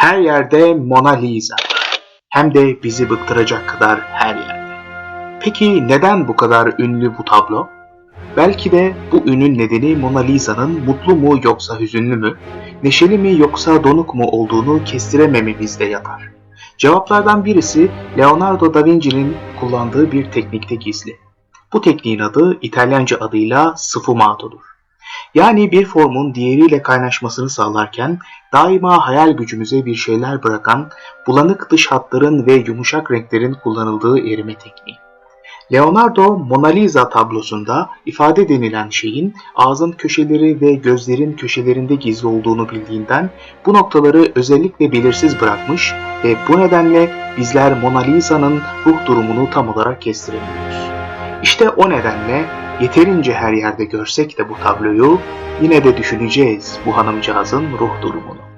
Her yerde Mona Lisa. Hem de bizi bıktıracak kadar her yerde. Peki neden bu kadar ünlü bu tablo? Belki de bu ünün nedeni Mona Lisa'nın mutlu mu yoksa hüzünlü mü, neşeli mi yoksa donuk mu olduğunu kestiremememizde yatar. Cevaplardan birisi Leonardo da Vinci'nin kullandığı bir teknikte gizli. Bu tekniğin adı İtalyanca adıyla sfumato'dur. Yani bir formun diğeriyle kaynaşmasını sağlarken daima hayal gücümüze bir şeyler bırakan bulanık dış hatların ve yumuşak renklerin kullanıldığı erime tekniği. Leonardo Mona Lisa tablosunda ifade denilen şeyin ağzın köşeleri ve gözlerin köşelerinde gizli olduğunu bildiğinden bu noktaları özellikle belirsiz bırakmış ve bu nedenle bizler Mona Lisa'nın ruh durumunu tam olarak kestiremiyoruz. İşte o nedenle yeterince her yerde görsek de bu tabloyu yine de düşüneceğiz bu hanımcağızın ruh durumunu.